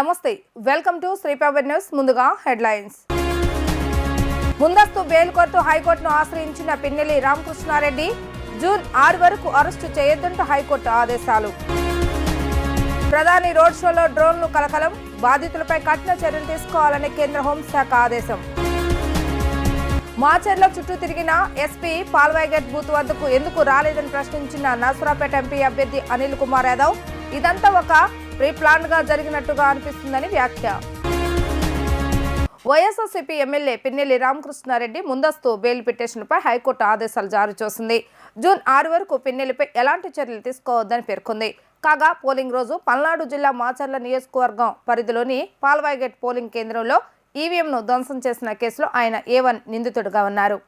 నమస్తే welcome to శ్రీపవర్ news ముందుగా headlines. ముందస్తు బెయిల్ కోర్టు హైకోర్టును ఆశ్రయించిన పిన్నెలి రామకృష్ణారెడ్డి జూన్ ఆరు వరకు అరెస్టు చేయొద్దంటూ హైకోర్టు ఆదేశాలు. ప్రధాని రోడ్ షోలో డ్రోన్లు కలకలం బాధితులపై కఠిన చర్యలు తీసుకోవాలని కేంద్ర హోంశాఖ ఆదేశం. మాచర్ల చుట్టూ తిరిగిన ఎస్పీ పాల్వైగట్ బూత్ వద్దకు ఎందుకు రాలేదని ప్రశ్నించిన నర్సరాపేట ఎంపీ అభ్యర్థి అనిల్ కుమార్ యాదవ్. ఇదంతా ఒక ప్రీ జరిగినట్టుగా అనిపిస్తుందని వ్యాఖ్య. వైఎస్ఆర్సీపీ ఎమ్మెల్యే పిన్నెల్లి రామకృష్ణారెడ్డి ముందస్తు బెయిల్ పిటిషన్పై హైకోర్టు ఆదేశాలు జారీ చేసింది. జూన్ ఆరు వరకు పిన్నెల్లిపై ఎలాంటి చర్యలు తీసుకోవద్దని పేర్కొంది. కాగా పోలింగ్ రోజు పల్నాడు జిల్లా మాచర్ల నియోజకవర్గం పరిధిలోని పాల్వాయిగేట్ పోలింగ్ కేంద్రంలో ఈవీఎంను ధ్వంసం చేసిన కేసులో ఆయన ఏ వన్ నిందితుడిగా ఉన్నారు.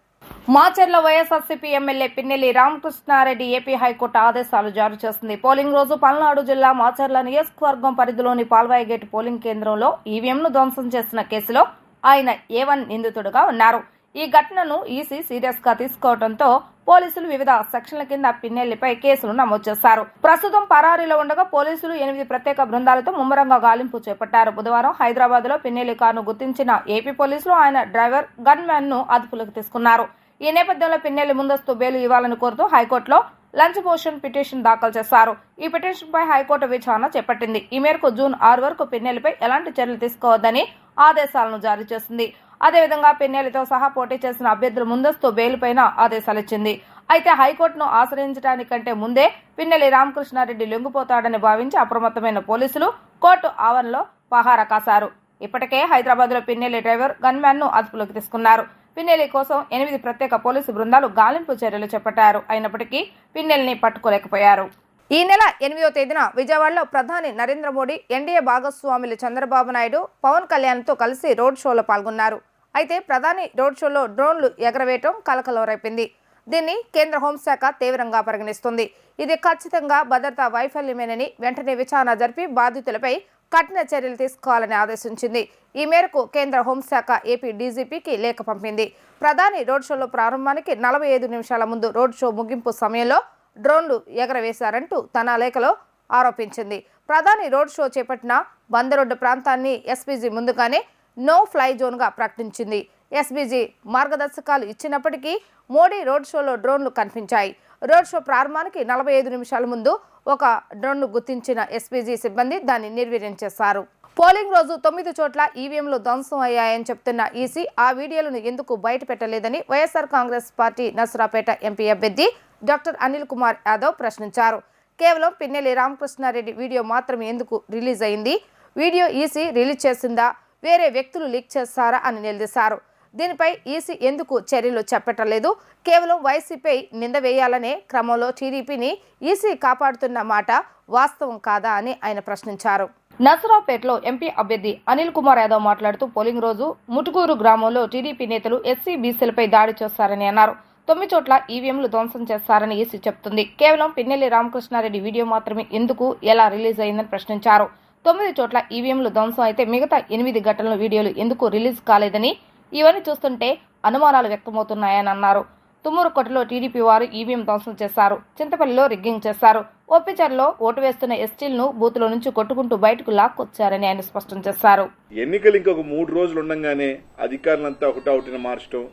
Macherla YSRCP MLA Pinnelli Ramakrishna Reddy AP high court ఆదేశాలు జారీ చేసింది పోలింగ్ రోజు పల్నాడు జిల్లా మాచర్ల నియోజకవర్గం పరిధిలోని పాల్వాయిగేట్ పోలింగ్ కేంద్రంలో ఈవీఎంను ధ్వంసం చేసిన కేసులో ఆయన ఏ వన్ నిందితుడుగా ఉన్నారు. ఈ ఘటనను ఈసీ సీరియస్గా తీసుకోవడంతో పోలీసులు వివిధ సెక్షన్ల కింద పిన్నెల్లిపై కేసులు నమోదు చేశారు. ప్రస్తుతం పరారీలో ఉండగా పోలీసులు ఎనిమిది ప్రత్యేక బృందాలతో ముమ్మరంగా గాలింపు చేపట్టారు. బుధవారం హైదరాబాద్లో పిన్నెల్లి కారును గుర్తించిన ఏపీ పోలీసులు ఆయన డ్రైవర్ గన్ మ్యాన్ను అదుపులోకి తీసుకున్నారు. ఈ నేపథ్యంలో పిన్నెల్లి ముందస్తు బెయిల్ ఇవ్వాలని కోరుతూ హైకోర్టులో లంచ్ మోషన్ పిటిషన్ దాఖలు చేశారు. ఈ పిటిషన్ పై హైకోర్టు విచారణ చేపట్టింది. ఈ మేరకు జూన్ ఆరు వరకు పిన్నెల్లిపై ఎలాంటి చర్యలు తీసుకోవద్దని ఆదేశాలను జారీ చేసింది. అదేవిధంగా పిన్నెలతో సహా పోటీ చేసిన అభ్యర్థుల ముందస్తు బెయిల్ పైన ఆదేశాలిచ్చింది. అయితే హైకోర్టును ఆశ్రయించడానికంటే ముందే పిన్నెలి రామకృష్ణారెడ్డి లొంగిపోతాడని భావించి అప్రమత్తమైన పోలీసులు కోర్టు ఆవరణలో పహారా కాశారు. ఇప్పటికే హైదరాబాద్లో డ్రైవర్ గన్మ్యాన్ను అదుపులోకి తీసుకున్నారు. పిన్నెలి కోసం ఎనిమిది ప్రత్యేక పోలీసు బృందాలు గాలింపు చర్యలు చేపట్టారు. అయినప్పటికీ పిన్నెల్ని పట్టుకోలేకపోయారు. ఈ నెల ఎనిమిదో తేదీన విజయవాడలో ప్రధాని నరేంద్ర మోడీ ఎన్డీఏ భాగస్వాములు చంద్రబాబు నాయుడు పవన్ కళ్యాణ్తో కలిసి రోడ్ షోలో పాల్గొన్నారు. అయితే ప్రధాని రోడ్ షోలో డ్రోన్లు ఎగరవేయటం కలకలం రేపింది దీన్ని కేంద్ర హోంశాఖ తీవ్రంగా పరిగణిస్తుంది. ఇది ఖచ్చితంగా భద్రతా వైఫల్యమేనని వెంటనే విచారణ జరిపి బాధితులపై కఠిన చర్యలు తీసుకోవాలని ఆదేశించింది. ఈ మేరకు కేంద్ర హోంశాఖ ఏపీ డీజీపీకి లేఖ పంపింది. ప్రధాని రోడ్ షోలో ప్రారంభానికి నలభై ఐదు నిమిషాల ముందు రోడ్ షో ముగింపు సమయంలో డ్రోన్లు ఎగరవేశారంటూ తన లేఖలో ఆరోపించింది. ప్రధాని రోడ్ షో చేపట్టిన బందరోడ్డు ప్రాంతాన్ని ఎస్పీజీ ముందుగానే నో ఫ్లై జోన్గా ప్రకటించింది. ఎస్బీజీ మార్గదర్శకాలు ఇచ్చినప్పటికీ మోడీ రోడ్ షోలో డ్రోన్లు కనిపించాయి. రోడ్ షో ప్రారంభానికి నలభై ఐదు నిమిషాల ముందు ఒక డ్రోన్ను గుర్తించిన ఎస్పీజీ సిబ్బంది దాన్ని నిర్వీర్యం చేశారు. పోలింగ్ రోజు తొమ్మిది చోట్ల ఈవీఎంలు ధ్వంసం అయ్యాయని చెప్తున్న ఈసీ ఆ వీడియోలను ఎందుకు బయట పెట్టలేదని YSR Congress party Narasaraopet MP అభ్యర్థి డాక్టర్ అనిల్ కుమార్ యాదవ్ ప్రశ్నించారు. కేవలం పిన్నెల్లి రామకృష్ణారెడ్డి వీడియో మాత్రమే ఎందుకు రిలీజ్ అయింది? వీడియో ఈసీ రిలీజ్ చేసిందా? వేరే వ్యక్తులు లీక్ చేస్తారా అని నిలదీశారు. దీనిపై ఈసీ ఎందుకు చర్యలు చేపట్టలేదు? కేవలం వైసీపై నింద వేయాలనే క్రమంలో టీడీపీని ఈసీ కాపాడుతున్న మాట వాస్తవం కాదా అని ఆయన ప్రశ్నించారు. నసరావుపేటలో ఎంపీ అభ్యర్థి అనిల్ కుమార్ యాదవ్ మాట్లాడుతూ పోలింగ్ రోజు ముటుకూరు గ్రామంలో టీడీపీ నేతలు ఎస్సీ బీసీలపై దాడి చేస్తారని అన్నారు. తొమ్మిది చోట్ల ఈవీఎంలు ధ్వంసం చేస్తారని ఈసీ చెప్తుంది. కేవలం పిన్నెల్లి రామకృష్ణారెడ్డి వీడియో మాత్రమే ఎందుకు ఎలా రిలీజ్ అయిందని ప్రశ్నించారు. తొమ్మిది చోట్ల ఈవీఎంలు ధ్వంసం అయితే మిగతా ఎనిమిది ఘటనల వీడియోలు ఎందుకు రిలీజ్ కాలేదని ఇవన్నీ చూస్తుంటే అనుమానాలు వ్యక్తమవుతున్నాయని అన్నారు. తుమ్మూరుకోటలో టీడీపీ వారు ఈవీఎం ధ్వంసం చేశారు. చింతపల్లిలో రిగ్గింగ్ చేశారు. ఒప్పిచర్లో ఓటు వేస్తున్న ఎస్టీలను బూత్లో నుంచి కొట్టుకుంటూ బయటకు లాక్కొచ్చారని ఆయన స్పష్టం చేశారు. ఎన్నికలు ఇంకొక మూడు రోజులు ఉండగానే అధికారులంతా ఒకటౌటిని మార్చడం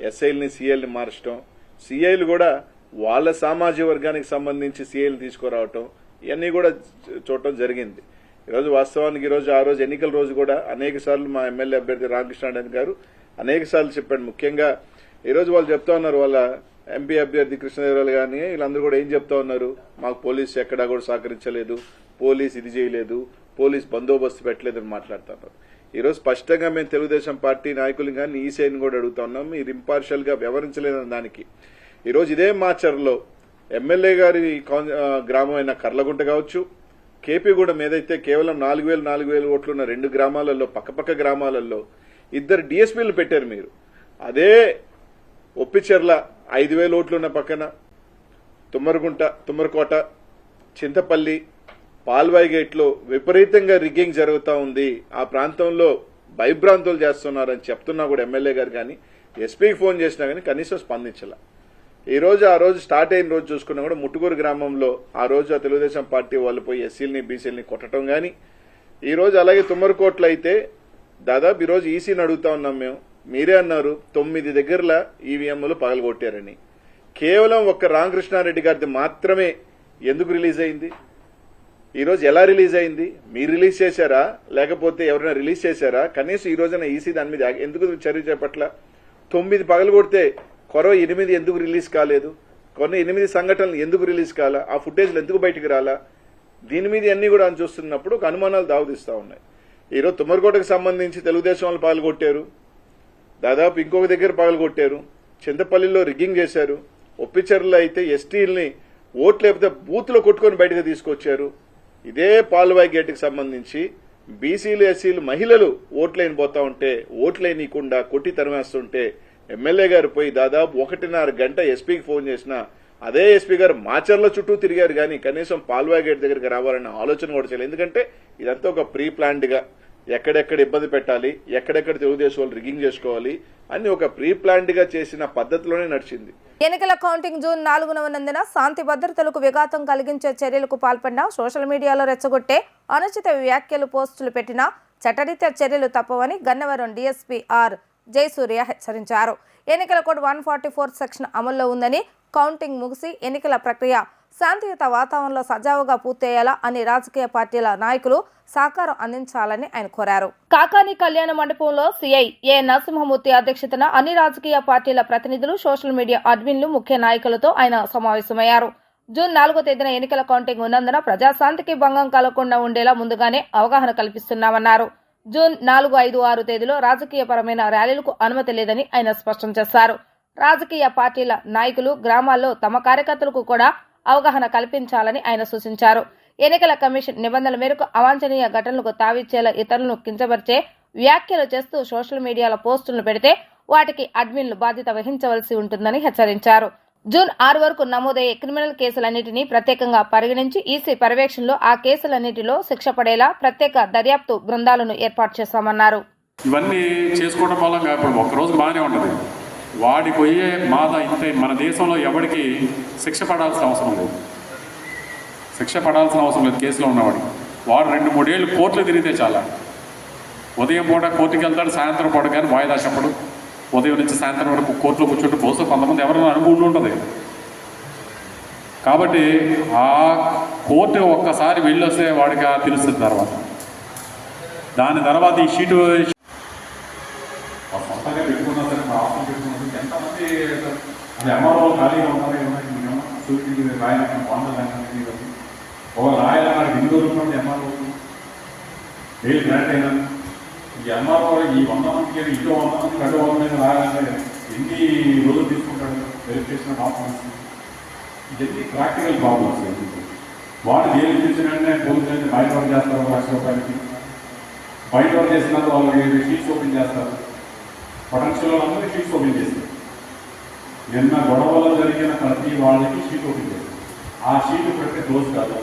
ఎస్ఐల్ని సీఐల్ని మార్చడం సీఐలు కూడా వాళ్ళ సామాజిక వర్గానికి సంబంధించి సీఐలు తీసుకురావటం ఇవన్నీ కూడా చూడటం జరిగింది. ఈరోజు వాస్తవానికి ఈరోజు ఆ రోజు ఎన్నికల రోజు కూడా అనేక సార్లు మా ఎమ్మెల్యే అభ్యర్థి రామకృష్ణారాయణ గారు అనేక సార్లు చెప్పాడు. ముఖ్యంగా ఈరోజు వాళ్ళు చెప్తా ఉన్నారు వాళ్ళ ఎంపీ అభ్యర్థి కృష్ణదేవరాయలు కానీ వీళ్ళందరూ కూడా ఏం చెప్తా ఉన్నారు? మాకు పోలీసు ఎక్కడా కూడా సహకరించలేదు పోలీస్ ఇది చేయలేదు పోలీస్ బందోబస్తు పెట్టలేదని మాట్లాడుతున్నారు ఈరోజు స్పష్టంగా మేము తెలుగుదేశం పార్టీ నాయకులు కానీ ఈసీఐని కూడా అడుగుతా ఉన్నాం. మీరు ఇంపార్షియల్గా వ్యవహరించలేదని దానికి. ఈరోజు ఇదే మాచర్లో ఎమ్మెల్యే గారి గ్రామం అయిన కర్లగుంట కావచ్చు కేపీగూడెం ఏదైతే కేవలం నాలుగు వేలు నాలుగు వేలు ఓట్లు ఉన్న రెండు గ్రామాలలో పక్కపక్క గ్రామాలలో ఇద్దరు డిఎస్పీలు పెట్టారు మీరు. అదే ఒప్పిచెర్ల ఐదు వేలు ఓట్లున్న పక్కన తుమ్మరగుంట తుమ్మరకోట చింతపల్లి పాల్వాయి గేట్లో విపరీతంగా రిగ్గింగ్ జరుగుతూ ఉంది. ఆ ప్రాంతంలో భయభ్రాంతులు చేస్తున్నారని చెప్తున్నా కూడా ఎమ్మెల్యే గారు కానీ ఎస్పీకి ఫోన్ చేసినా కానీ కనీసం స్పందించలే. ఈ రోజు ఆ రోజు స్టార్ట్ అయిన రోజు చూసుకున్నా కూడా ముట్టుకూరు గ్రామంలో ఆ రోజు ఆ తెలుగుదేశం పార్టీ వాళ్ళు పోయి ఎస్సీలని బీసీలని కొట్టడం కానీ ఈ రోజు అలాగే తుమ్మరకోట్లు అయితే దాదాపు ఈరోజు ఈసీని అడుగుతా ఉన్నాం మేము. మీరే అన్నారు తొమ్మిది దగ్గరల ఈవీఎంలు పగలగొట్టారని. కేవలం ఒక్క రామకృష్ణారెడ్డి గారిది మాత్రమే ఎందుకు రిలీజ్ అయింది? ఈ రోజు ఎలా రిలీజ్ అయింది? మీరు రిలీజ్ చేశారా? లేకపోతే ఎవరైనా రిలీజ్ చేశారా? కనీసం ఈ రోజున ఈసీ దాని మీద ఎందుకు చర్య చేపట్ల? తొమ్మిది పగలు కొడితే కొరవ ఎనిమిది ఎందుకు రిలీజ్ కాలేదు? కొన్ని ఎనిమిది సంఘటనలు ఎందుకు రిలీజ్ కాలా? ఆ ఫుటేజ్లు ఎందుకు బయటికి రాలా? దీని మీద అన్ని కూడా అని చూస్తున్నప్పుడు ఒక అనుమానాలు దావదిస్తా ఉన్నాయి. ఈరోజు తుమ్మరకోటకు సంబంధించి తెలుగుదేశం వాళ్ళు పగలగొట్టారు. దాదాపు ఇంకొక దగ్గర పగలగొట్టారు. చింతపల్లిలో రిగ్గింగ్ చేశారు. ఒప్పిచర్లు అయితే ఎస్టీల్ని ఓట్లు లేకపోతే బూత్లో కొట్టుకొని బయటకు తీసుకొచ్చారు. ఇదే పాల్వాయి గేట్కి సంబంధించి బీసీలు ఎస్సీలు మహిళలు ఓట్లైన పోతా ఉంటే ఓట్లేనియకుండా కొట్టి తరిమేస్తుంటే ఎమ్మెల్యే గారు పోయి దాదాపు ఒకటిన్నర గంట ఎస్పీకి ఫోన్ చేసినా అదే ఎస్పీ గారు మాచర్ల చుట్టూ తిరిగారు కానీ కనీసం పాల్వా గేట్ దగ్గరికి రావాలన్న ఆలోచన కూడా చేయలేదు. ఎందుకంటే ఇదంతా ఒక ప్రీ ప్లాన్డ్గా ఎక్కడెక్కడ ఇబ్బంది పెట్టాలి ఎక్కడెక్కడ తెలుగుదేశం వాళ్ళు రిగింగ్ చేసుకోవాలి అని ఒక ప్రీ ప్లాన్డ్గా చేసిన పద్ధతిలోనే నడిచింది. ఎన్నికల కౌంటింగ్ జూన్ నాలుగున ఉన్నందున శాంతి భద్రతలకు విఘాతం కలిగించే చర్యలకు పాల్పడిన సోషల్ మీడియాలో రెచ్చగొట్టే అనుచిత వ్యాఖ్యలు పోస్టులు పెట్టిన చట్టరీత్యా చర్యలు తప్పవని గన్నవరం డీఎస్పీ ఆర్ జయసూర్య హెచ్చరించారు. ఎన్నికల code one forty four section అమల్లో ఉందని కౌంటింగ్ ముగిసి ఎన్నికల ప్రక్రియ శాంతియుత వాతావరణంలో సజావుగా పూర్తయ్యేలా అన్ని రాజకీయ పార్టీల నాయకులు సహకారం అందించాలని ఆయన కోరారు. కాకాని కళ్యాణ మండపంలో సీఐ ఏ నరసింహమూర్తి అధ్యక్షతన అన్ని రాజకీయ పార్టీల ప్రతినిధులు సోషల్ మీడియా అడ్మిన్లు ముఖ్య నాయకులతో ఆయన సమావేశమయ్యారు. జూన్ నాలుగో తేదీన ఎన్నికల కౌంటింగ్ ఉన్నందున ప్రజాశాంతికి భంగం కలగకుండా ఉండేలా ముందుగానే అవగాహన కల్పిస్తున్నామన్నారు. జూన్ నాలుగు ఐదు ఆరు తేదీలో రాజకీయపరమైన ర్యాలీలకు అనుమతి లేదని ఆయన స్పష్టం చేశారు. రాజకీయ పార్టీల నాయకులు గ్రామాల్లో తమ కార్యకర్తలకు కూడా అవగాహన కల్పించాలని ఆయన సూచించారు. ఎన్నికల కమిషన్ నిబంధనల మేరకు అవాంఛనీయ ఘటనలకు తావిచ్చేలా ఇతరులను కించపరిచే వ్యాఖ్యలు చేస్తూ సోషల్ మీడియాలో పోస్టులను పెడితే వాటికి అడ్మిన్లు బాధ్యత వహించవలసి ఉంటుందని హెచ్చరించారు. జూన్ ఆరు వరకు నమోదయ్యే క్రిమినల్ కేసులన్నింటినీ ప్రత్యేకంగా పరిగణించి ఈసీ పర్యవేక్షణలో ఆ కేసులన్నింటిలో శిక్ష పడేలా ప్రత్యేక దర్యాప్తు బృందాలను ఏర్పాటు చేస్తామన్నారు. ఇవన్నీ చేసుకోవడం వల్ల ఇప్పుడు ఒక్క బాగానే ఉంటుంది వాడి పోయే బాధ ఇంతే. మన దేశంలో ఎవరికి శిక్ష పడాల్సిన అవసరం లేదు. శిక్ష పడాల్సిన అవసరం లేదు కేసులో ఉన్నవాడు వాడు రెండు మూడేళ్ళు కోర్టులు తిరిగితే చాలా. ఉదయం పూట కోర్టుకి వెళ్తాడు సాయంత్రం పూట కానీ వాయిదా చెప్పడు. ఉదయం నుంచి సాయంత్రం వరకు కోర్టులో కూర్చుంటే బహుశా కొంతమంది ఎవరైనా అనుకుంటూ ఉంటుంది. కాబట్టి ఆ కోర్టు ఒక్కసారి వెళ్ళొస్తే వాడికి ఆ తెలుస్తుంది తర్వాత. దాని తర్వాత ఈ షీటు సొంతంగా పెట్టుకున్నా సరే మా ఆఫ్టర్ పెట్టుకున్నా ఎంతమంది అది ఎంఆర్ఓ ఖాళీగా ఉంటారు ఏమన్నా రాయాలని బాగుంటుంది ఒక రాయాలన్నాడు ఎన్ని రోజులు ఉన్నది ఎంఆర్ఓ. బెయిల్ గ్రాంట్ అయినా ఈ ఈ వంద మందికి ఇంకో వంద మంది రెండు వంద మంది రాగానే ఎన్ని రోజులు తీసుకుంటాడు వెరిఫికేషన్ డాక్యుమెంట్స్ ఇవన్నీ ప్రాక్టికల్ ప్రాబ్లమ్స్. వాడు ఏం ఇచ్చిన పోలీసులు బయట వర్క్ చేస్తారు లక్ష రూపాయలకి బయట వర్క్ వాళ్ళు వాళ్ళకి షీట్స్ ఓపెన్ చేస్తారు? పొటెన్షియల్ వాళ్ళందరూ షీట్స్ ఓపెన్ చేస్తారు. నిన్న గొడవలో జరిగిన ప్రతి వాళ్ళకి షీట్ ఓపెన్ చేస్తారు. ఆ షీట్ పెట్టి క్లోజ్ కాదు.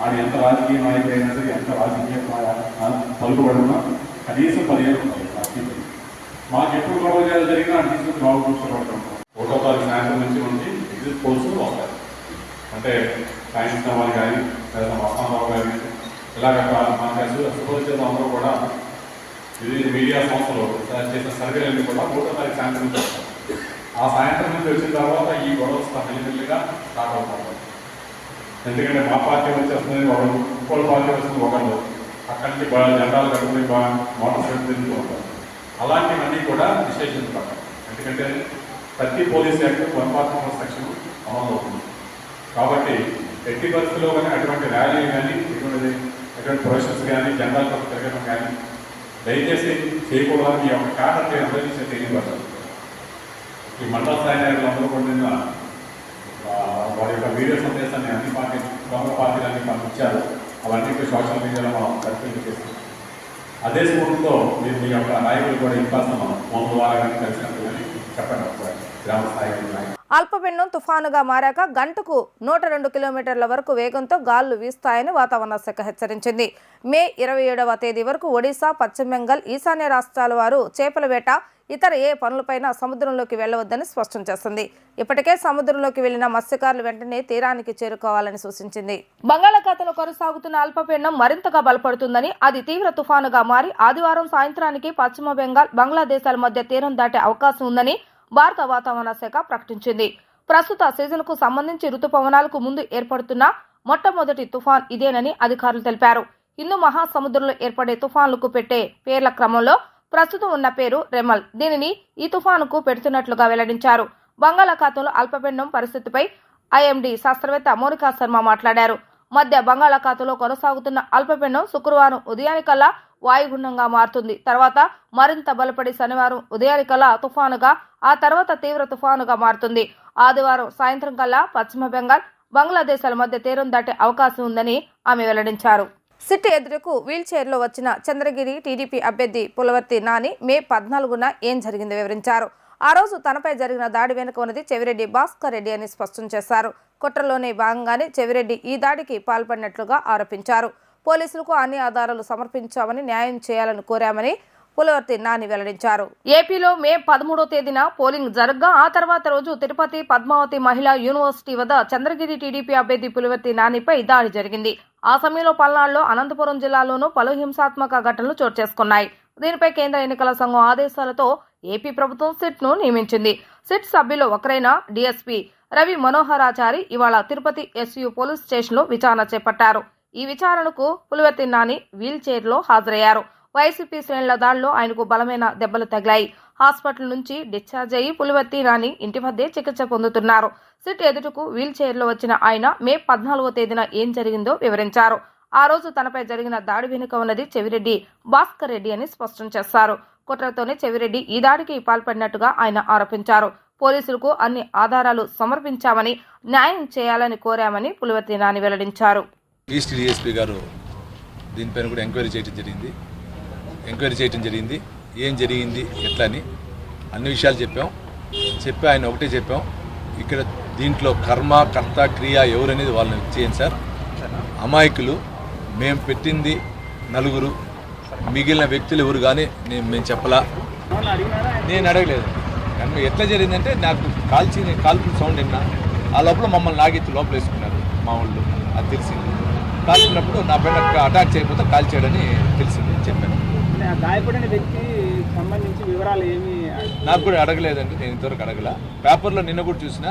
ఆడు ఎంత రాజకీయ నాయకుడు అయినా సరే ఎంత రాజకీయ పలుకుబడినా కనీసం పదిహేను మాకు ఎప్పుడు గొడవ జరిగినా ఆ తీసుకుని బాగు కూర్చోబడతాం. ఒకటో తారీఖు సాయంత్రం నుంచి ఉండి ఎగ్జిట్ పోల్స్ వస్తాయి. అంటే సాయంత్రం వాళ్ళు కానీ లేదా మస్తానరావు కానీ ఇలాగ మనకు సుపరిచిత అందరూ కూడా ఇది మీడియా సంస్థలు చేసిన సర్వేలన్నీ కూడా ఒకటో తారీఖు సాయంత్రం నుంచి ఆ సాయంత్రం నుంచి వచ్చిన తర్వాత ఈ గొడవ మెల్లిమెల్లిగా స్టార్ట్ అవుతాం ఎందుకంటే మా పార్టీ వచ్చేస్తుంది ఒకరు ఇంకోటి పార్టీ వస్తుంది ఒకరు అక్కడి నుంచి బాగా జెండాలు కట్టుకుని బాగా మోటార్ సైకిల్ తిరుగుతూ ఉంటారు అలాంటివన్నీ కూడా విశ్లేషించబడతాయి ఎందుకంటే ప్రతి police act one forty four section అమలు అవుతుంది. కాబట్టి ఎట్టి పరిస్థితుల్లో కానీ అటువంటి ర్యాలీ కానీ ఎటువంటి ఎటువంటి ప్రొఫెషన్స్ కానీ జెండాలు పట్ల తిరగడం కానీ దయచేసి చేయకూడదని ఈ యొక్క కారణం అందరికీ తెలియబడతారు ఈ మండల స్థాయి నాయకులు అందరూ కూడా నిన్న వారి యొక్క వీడియో సందేశాన్ని అన్ని పార్టీ ప్రముఖ పార్టీలు అన్ని పంపించారు అవన్నీ సోషల్ మీడియాలో మనం పరిశీలన చేస్తాం. అదే స్ఫూర్తితో మీరు మీ యొక్క నాయకులు కూడా ఇవ్వాల్సిన మనం ఫోన్ ద్వారా కానీ కలిసినట్టు కానీ చెప్పండి ఒకసారి గ్రామ స్థాయికి అల్పపీడనం తుఫానుగా మారాక గంటకు నూట రెండు కిలోమీటర్ల వరకు వేగంతో గాలులు వీస్తాయని వాతావరణ శాఖ హెచ్చరించింది. మే ఇరవై ఏడవ తేదీ వరకు ఒడిశా పశ్చిమ బెంగాల్ ఈశాన్య రాష్ట్రాల వారు చేపల వేట ఇతర ఏ పనులపైన సముద్రంలోకి వెళ్ళవద్దని స్పష్టం చేస్తుంది ఇప్పటికే సముద్రంలోకి వెళ్ళిన మత్స్యకారులు వెంటనే తీరానికి చేరుకోవాలని సూచించింది. బంగాళాఖాతంలో కొనసాగుతున్న అల్పపీడనం మరింతగా బలపడుతుందని అది తీవ్ర తుఫానుగా మారి ఆదివారం సాయంత్రానికి పశ్చిమ బెంగాల్ బంగ్లాదేశాల మధ్య తీరం దాటే అవకాశం ఉందని భారత వాతావరణ శాఖ ప్రకటించింది. ప్రస్తుత సీజన్కు సంబంధించి రుతుపవనాలకు ముందు ఏర్పడుతున్న మొట్టమొదటి తుఫాన్ ఇదేనని అధికారులు తెలిపారు. హిందూ మహాసముద్రంలో ఏర్పడే తుఫాన్లకు పెట్టే పేర్ల క్రమంలో ప్రస్తుతం ఉన్న పేరు రెమల్. దీనిని ఈ తుఫానుకు పెడుతున్నట్లుగా వెల్లడించారు. బంగాళాఖాతంలో అల్పపిండం పరిస్థితిపై ఐఎండీ శాస్త్రవేత్త మోనికా శర్మ మాట్లాడారు. మధ్య బంగాళాఖాతంలో కొనసాగుతున్న అల్పపిండం శుక్రవారం ఉదయానికల్లా వాయుగుండంగా మారుతుంది. తర్వాత మరింత బలపడి శనివారం ఉదయానికల్లా తుఫానుగా ఆ తర్వాత తీవ్ర తుఫానుగా మారుతుంది. ఆదివారం సాయంత్రం కల్లా పశ్చిమ బెంగాల్ బంగ్లాదేశాల మధ్య తీరం దాటే అవకాశం ఉందని ఆమె వెల్లడించారు. సిట్ ఎదురుకు వీల్చైర్లో వచ్చిన చంద్రగిరి టీడీపీ అభ్యర్థి పులవర్తి నాని మే పద్నాలుగున ఏం జరిగిందో వివరించారు. ఆ రోజు తనపై జరిగిన దాడి వెనుక ఉన్నది చెవిరెడ్డి భాస్కర్ రెడ్డి అని స్పష్టం చేశారు. కుట్రలోనే భాగంగానే చెవిరెడ్డి ఈ దాడికి పాల్పడినట్లుగా ఆరోపించారు. పోలీసులకు అన్ని ఆధారాలు సమర్పించామని న్యాయం చేయాలని కోరామని పులవర్తి నాని వెల్లడించారు. ఏపీలో మే పదమూడో తేదీన పోలింగ్ జరగ్గా ఆ తర్వాత రోజు తిరుపతి పద్మావతి మహిళా యూనివర్సిటీ వద్ద చంద్రగిరి టీడీపీ అభ్యర్థి పులివర్తి నానిపై దాడి జరిగింది. ఆ సమయంలో పల్నాడులో అనంతపురం జిల్లాలోనూ పలు హింసాత్మక ఘటనలు చోటు చేసుకున్నాయి. దీనిపై కేంద్ర ఎన్నికల సంఘం ఆదేశాలతో ఏపీ ప్రభుత్వం సిట్ను నియమించింది. సిట్ సభ్యులు ఒకరైన డీఎస్పీ రవి మనోహరాచారి ఇవాళ తిరుపతి ఎస్యు పోలీస్ స్టేషన్లో విచారణ చేపట్టారు. ఈ విచారణకు పులివర్తి నాని వీల్ చైర్లో హాజరయ్యారు. వైసీపీ శ్రేణుల దాడిలో ఆయనకు బలమైన దెబ్బలు తగిలాయి. హాస్పిటల్ నుంచి డిశ్చార్జ్ అయ్యి పులివర్తి నాని ఇంటి వద్దే చికిత్స పొందుతున్నారు. సిట్ ఎదుటకు వీల్ చైర్లో వచ్చిన ఆయన మే పద్నాలుగో తేదీన ఏం జరిగిందో వివరించారు. ఆ రోజు తనపై జరిగిన దాడి వెనుక ఉన్నది చెవిరెడ్డి భాస్కర్ రెడ్డి అని స్పష్టం చేశారు. కుట్రతోనే చెవిరెడ్డి ఈ దాడికి పాల్పడినట్టుగా ఆయన ఆరోపించారు. పోలీసులకు అన్ని ఆధారాలు సమర్పించామని న్యాయం చేయాలని కోరామని పులివర్తి నాని వెల్లడించారు. ఈస్ట్ డిఎస్పీ గారు దీనిపైన కూడా ఎంక్వైరీ చేయడం జరిగింది. ఎంక్వైరీ చేయడం జరిగింది. ఏం జరిగింది? ఎట్లా అని అన్ని విషయాలు చెప్పాం. చెప్పి ఆయన ఒకటే చెప్పాం. ఇక్కడ దీంట్లో కర్మ కర్త క్రియ ఎవరనేది వాళ్ళని చేయండి సార్. అమాయకులు మేము పెట్టింది నలుగురు. మిగిలిన వ్యక్తులు ఎవరు కానీ నేను మేము చెప్పలా. నేను అడగలేదు. కానీ ఎట్లా జరిగిందంటే నాకు కాల్చి కాల్పులు సౌండ్ విన్నా. ఆ లోపల మమ్మల్ని నాగెత్తి లోపల వేసుకున్నారు మా వాళ్ళు. అది తెలిసింది. కాల్చినప్పుడు నా పైన అటాక్ చేయకపోతే కాల్ చేయడని తెలిసింది చెప్పాను. గాయపడిన వ్యక్తి సంబంధించి వివరాలు ఏమి నాకు కూడా అడగలేదండి నేను ఇంతవరకు అడగల. పేపర్లో నిన్న కూడా చూసిన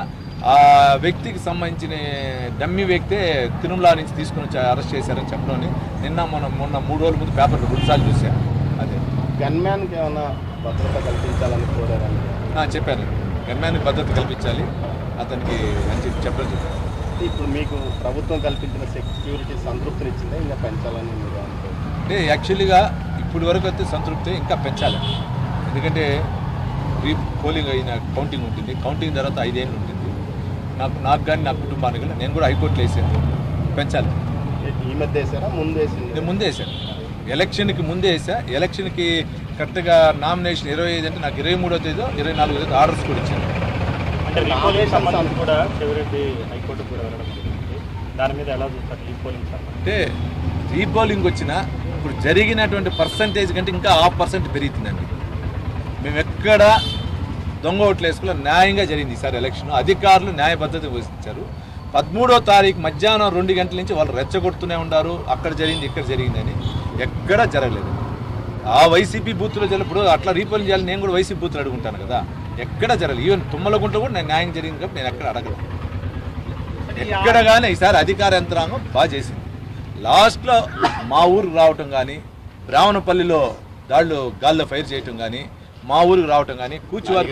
ఆ వ్యక్తికి సంబంధించిన డమ్మి వ్యక్తే తిరుమల నుంచి తీసుకుని అరెస్ట్ చేశారని చెప్పడం నిన్న మనం మొన్న మూడు రోజుల ముందు పేపర్లో రెండుసార్లు చూసా అదే. గన్మ్యాన్కి ఏమైనా భద్రత కల్పించాలని కోరారని ఆ, చెప్పాను. గమ్యానికి భద్రత కల్పించాలి అతనికి అని చెప్పి చెప్పడం చెప్పాను ఇప్పుడు మీకు ప్రభుత్వం కల్పించిన సెక్యూరిటీ సంతృప్తినిచ్చిందా? ఇంకా పెంచాలని మీరు అంటే యాక్చువల్గా ఇప్పటి వరకు అయితే సంతృప్తి ఇంకా పెంచాలి. ఎందుకంటే రీ పోలింగ్ అయిన కౌంటింగ్ ఉంటుంది. కౌంటింగ్ తర్వాత ఐదేళ్ళు ఉంటుంది. నాకు నాకు కానీ నా కుటుంబానికి కానీ నేను కూడా హైకోర్టులో వేసాను. పెంచాలి. ఈ మధ్య వేసారా? ముందు వేసింది. నేను ముందే వేసాను. ఎలక్షన్కి ముందే వేసా. ఎలక్షన్కి కరెక్ట్గా నామినేషన్ ఇరవై ఐదు అంటే నాకు ఇరవై మూడో తేదీ ఇరవై నాలుగో తేదీ ఆర్డర్స్ కూడా ఇచ్చాను అంటే కూడా హైకోర్టు కూడా వెళ్ళడం జరిగింది. దాని మీద ఎలా చూస్తారు రీపోలింగ్ అంటే రీపోలింగ్ వచ్చిన ఇప్పుడు జరిగినటువంటి పర్సంటేజ్ కంటే ఇంకా హాఫ్ పర్సెంట్ పెరుగుతుందండి. మేము ఎక్కడ దొంగ ఓట్లు వేసుకున్న న్యాయంగా జరిగింది ఈసారి ఎలక్షన్ అధికారులు న్యాయ పద్ధతి వహించారు పదమూడో తారీఖు మధ్యాహ్నం రెండు గంటల నుంచి వాళ్ళు రెచ్చగొడుతూనే ఉన్నారు. అక్కడ జరిగింది ఇక్కడ జరిగిందని ఎక్కడా జరగలేదు. ఆ వైసీపీ బూత్లో జరిగినప్పుడు అట్లా రీపోలింగ్ చేయాలి నేను కూడా వైసీపీ బూత్లు అడుగుంటాను కదా. ఎక్కడ జరగలేదు. ఈవెన్ తుమ్మలగుంట కూడా నేను న్యాయం జరిగింది కాబట్టి నేను ఎక్కడ అడగలేదు. ఎక్కడ కానీ ఈసారి అధికార యంత్రాంగం బాగా చేసింది. లాస్ట్లో మా ఊరికి రావటం కానీ బ్రాహ్మణపల్లిలో దాళ్ళు గాల్లో ఫైర్ చేయటం కానీ మా ఊరికి రావటం కానీ కూర్చువారు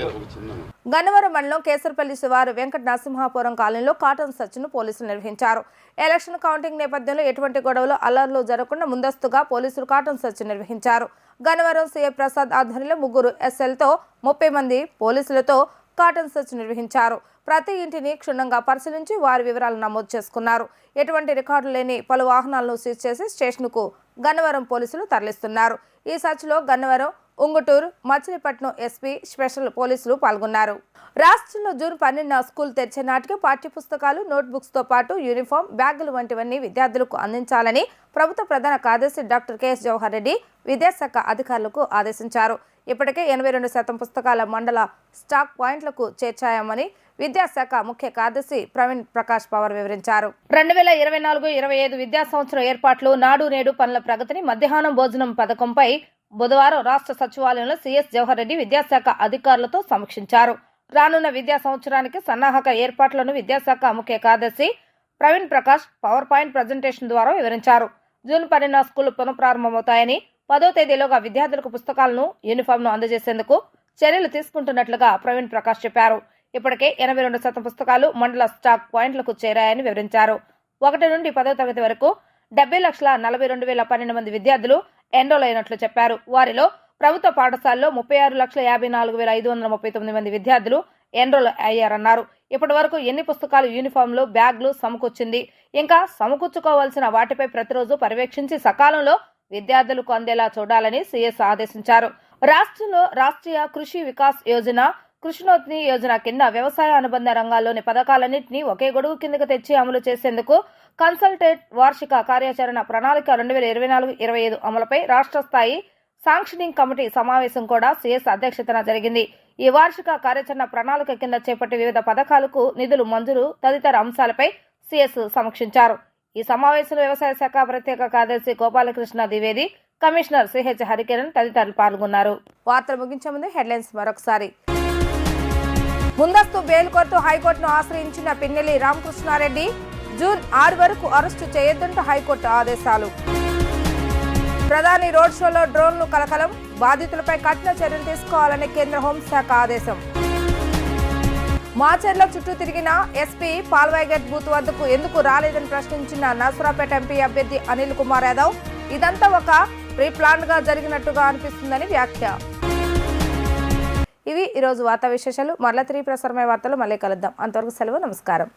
గన్నవరం మండలం కేసరపల్లి శివారు వెంకట నరసింహాపురం కాలనీలో కాటన్ సర్చ్ను పోలీసులు నిర్వహించారు. ఎలక్షన్ కౌంటింగ్ నేపథ్యంలో ఎటువంటి గొడవలు అల్లర్లు జరగకుండా ముందస్తుగా పోలీసులు కాటన్ సర్చ్ నిర్వహించారు. గన్నవరం సీఏ ప్రసాద్ ఆధ్వర్యంలో ముగ్గురు ఎస్ఎల్తో ముప్పై మంది పోలీసులతో కాటన్ సర్చ్ నిర్వహించారు. ప్రతి ఇంటిని క్షుణ్ణంగా పరిశీలించి వారి వివరాలు నమోదు చేసుకున్నారు. ఎటువంటి రికార్డులు లేని పలు వాహనాలను సీజ్ చేసి స్టేషన్కు గన్నవరం పోలీసులు తరలిస్తున్నారు. ఈ సర్చ్లో గన్నవరం ఉంగుటూరు మచిలీపట్నం ఎస్పీ స్పెషల్ పోలీసులు పాల్గొన్నారు. రాష్ట్రంలో జూన్ పన్నెండున స్కూల్ తెరిచే నాటికి పాఠ్యపుస్తకాలు నోట్బుక్స్తో పాటు యూనిఫామ్ బ్యాగులు వంటివన్నీ విద్యార్థులకు అందించాలని ప్రభుత్వ ప్రధాన కార్యదర్శి డాక్టర్ కెఎస్ జవహర్ రెడ్డి విద్యాశాఖ అధికారులకు ఆదేశించారు. ఇప్పటికే ఎనభై రెండు శాతం పుస్తకాల మండల స్టాక్ పాయింట్లకు చేర్చాయమని విద్యాశాఖ ముఖ్య కార్యదర్శి ప్రవీణ్ ప్రకాష్ పవర్ వివరించారు. రెండు వేల ఇరవై నాలుగు ఇరవై ఐదు విద్యా సంవత్సరం ఏర్పాట్లు నాడు నేడు పనుల ప్రగతిని మధ్యాహ్నం భోజనం పథకంపై బుధవారం రాష్ట్ర సచివాలయంలో సీఎస్ జవహర్ రెడ్డి విద్యాశాఖ అధికారులతో సమీక్షించారు. రానున్న విద్యా సంవత్సరానికి సన్నాహక ఏర్పాట్లను విద్యాశాఖ ముఖ్య కార్యదర్శి Praveen Prakash power point presentation ద్వారా వివరించారు. జూన్ పన్నెండున స్కూళ్ళు పునఃప్రారంభమవుతాయని పదో తేదీలోగా విద్యార్థులకు పుస్తకాలను యూనిఫామ్ను అందజేసేందుకు చర్యలు తీసుకుంటున్నట్లుగా ప్రవీణ్ ప్రకాష్ చెప్పారు. ఇప్పటికే ఎనభై రెండు శాతం పుస్తకాలు మండల స్టాక్ పాయింట్లకు చేరాయని వివరించారు. ఒకటి నుండి పదో తరగతి వరకు డెబ్బై లక్షల నలభై రెండు వేల పన్నెండు మంది విద్యార్థులు ఎన్రోల్ అయినట్లు చెప్పారు. వారిలో ప్రభుత్వ పాఠశాలలో ముప్పై ఆరు లక్షల యాభై నాలుగు వేల ఐదు వందల ముప్పై తొమ్మిది మంది విద్యార్థులు ఎన్రోల్ అయ్యారన్నారు. ఇప్పటి వరకు ఎన్ని పుస్తకాలు యూనిఫామ్లు బ్యాగ్లు సమకూర్చింది? ఇంకా సమకూర్చుకోవాల్సిన వాటిపై ప్రతిరోజు పర్యవేక్షించి సకాలంలో విద్యార్థులకు అందేలా చూడాలని సీఎస్ ఆదేశించారు. రాష్ట్రంలో రాష్ట్రీయ కృషి వికాస్ యోజన కృష్ణోత్ని యోజన కింద వ్యవసాయ అనుబంధ రంగాల్లోని పథకాలన్నింటినీ ఒకే గొడుగు కిందకు తెచ్చి అమలు చేసేందుకు కన్సల్టేట్ వార్షిక కార్యాచరణ ప్రణాళిక రెండు వేల ఇరవై నాలుగు ఇరవై ఐదు అమలుపై రాష్ట్ర స్థాయి సాంక్షనింగ్ కమిటీ సమావేశం కూడా సీఎస్ అధ్యక్షతన జరిగింది. ఈ వార్షిక కార్యాచరణ ప్రణాళిక కింద చేపట్టే వివిధ పథకాలకు నిధులు మంజూరు తదితర అంశాలపై సీఎస్ సమీక్షించారు. ఈ సమావేశంలో వ్యవసాయ శాఖ ప్రత్యేక కార్యదర్శి గోపాలకృష్ణ ద్వివేది కమిషనర్ సిహెచ్ హరికిరణ్ తదితరులు పాల్గొన్నారు. వార్తలు ముగించే ముందు హెడ్లైన్స్ మరొకసారి. ముందస్తు బెయిల్ కోరుతూ హైకోర్టును ఆశ్రయించిన పిన్నెల్లి రామకృష్ణారెడ్డి జూన్ ఆరు వరకు అరెస్టు చేయొద్దంటూ హైకోర్టు ఆదేశాలు. ప్రధాని రోడ్ షోలో డ్రోన్లు కలకలం బాధితులపై కఠిన చర్యలు తీసుకోవాలని కేంద్ర హోంశాఖ ఆదేశం. మాచర్ల చుట్టూ తిరిగిన ఎస్పీ పాల్వైగట్ బూత్ వద్దకు ఎందుకు రాలేదని ప్రశ్నించిన నర్సరాపేట ఎంపీ అభ్యర్థి అనిల్ కుమార్ యాదవ్ ఇదంతా ఒక ప్రీప్లాన్గా జరిగినట్టుగా అనిపిస్తుందని వ్యాఖ్య. ఇవి ఈరోజు వార్తా విశేషాలు. మరల త్రీ ప్రసారమయ్యే వార్తలు మళ్ళీ కలుద్దాం. అంతవరకు సెలవు నమస్కారం.